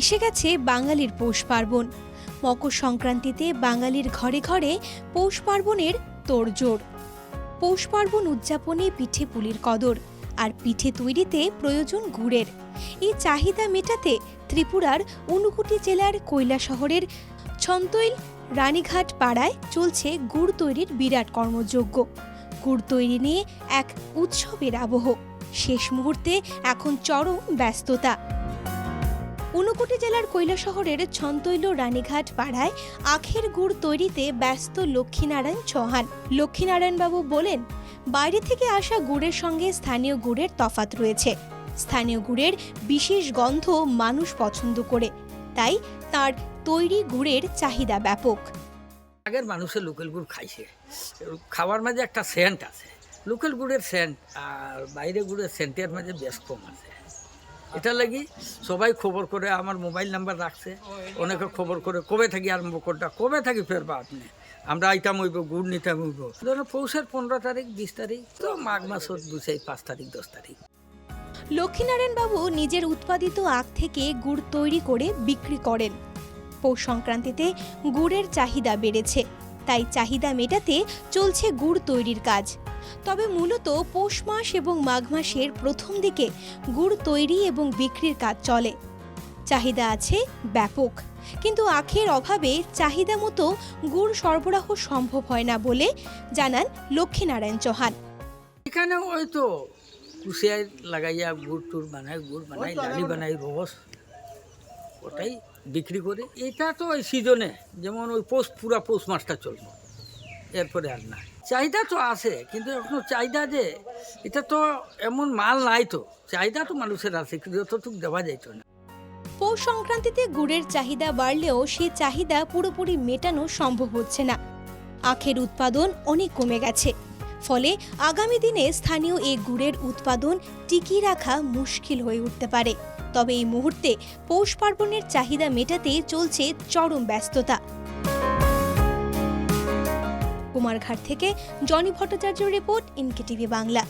এসে গেছে বাঙালির পৌষ পার্বণ। মকর সংক্রান্তিতে বাঙালির ঘরে ঘরে পৌষ পার্বণের তোড়জোড়। পৌষ পার্বণ উদযাপনে পিঠে পুলির কদর আর পিঠে তৈরিতে প্রয়োজন গুড়ের। এই চাহিদা মেটাতে ত্রিপুরার ঊনকোটি জেলার কৈলা শহরের ছন্তইল রানীঘাট পাড়ায় চলছে গুড় তৈরির বিরাট কর্মযজ্ঞ। গুড় তৈরি নিয়ে এক উৎসবের আবহ। শেষ মুহূর্তে এখন চরম ব্যস্ততা। ঊনকোটি জেলার কৈলা শহরের ছন্তৈল রানীঘাট পাড়ায় আখের গুড় তৈরিতে ব্যস্ত লক্ষ্মীনারায়ণ চৌহান। লক্ষ্মীনারায়ণবাবু বলেন, বাইরে থেকে আসা গুড়ের সঙ্গে স্থানীয় গুড়ের তফাত রয়েছে। স্থানীয় গুড়ের বিশেষ গন্ধ মানুষ পছন্দ করে। তাই তার তৈরি গুড়ের চাহিদা ব্যাপক। আগের মানুষের লোকাল গুড় খাইছে। খাওয়ার মাঝে একটা সেন্ট আছে। লোকাল গুড়ের সেন্ট আর বাইরে গুড়ের সেন্টের মাঝে বেশ কম আছে। এটা লাগি সবাই খবর করে, আমার মোবাইল নাম্বার রাখছে। অনেকে খবর করে, কবে থাকি আরম্ভ করটা কবে থাকি ফেরবা আপনি? আমরা আইতাম হইব গুড় নিতাম হইব। ধরো পৌষের পনেরো তারিখ, বিশ তারিখ, তো মাঘ মাসত বুঝাই পাঁচ তারিখ, দশ তারিখ। লক্ষ্মীনারায়ণবাবু নিজের উৎপাদিত আখ থেকে গুড় তৈরি করে বিক্রি করেন। পৌষ সংক্রান্তিতে গুড়ের চাহিদা বেড়েছে। তাই চাহিদা মেটাতে চলছে গুড় তৈরির কাজ। তবে মূলত পৌষ মাস এবং মাঘ মাসের প্রথম দিকে গুড় তৈরি এবং বিক্রির কাজ চলে। চাহিদা আছে ব্যাপক কিন্তু আখের অভাবে চাহিদা মতো গুড় সরবরাহ সম্ভব হয় না বলে জানান লক্ষ্মীনারায়ণ চৌহান। এখানে ওই তো কুশিয়ায় লাগাইয়া গুড় টুড় বানাই গুড় বানাই ডালি বানাই রস ওটাই বিক্রি করে। এটা তো ওই সিজনে যেমন ওই পৌষ পুরা পৌষ মাসটা চলবে। এরপরে আর না। চাহিদা তো আছে, কিন্তু এখনও চাহিদা যে, এটা তো এমন মাল নাই তো। চাহিদা তো মানুষের আছে, কিন্তু অতটুকু দেওয়া যাইতো না। পৌষ সংক্রান্তিতে গুড়ের চাহিদা বাড়লেও সে চাহিদা পুরোপুরি মেটানো সম্ভব হচ্ছে না। আখের উৎপাদন অনেক কমে গেছে। ফলে আগামী দিনে স্থানীয় এই গুড়ের উৎপাদন টিকিয়ে রাখা মুশকিল হয়ে উঠতে পারে। তবে এই মুহূর্তে পৌষ পার্বণের চাহিদা মেটাতে চলছে চরম ব্যস্ততা। কুমারঘাট থেকে জনি ভট্টাচার্য রিপোর্ট ইনকে টিভি বাংলা।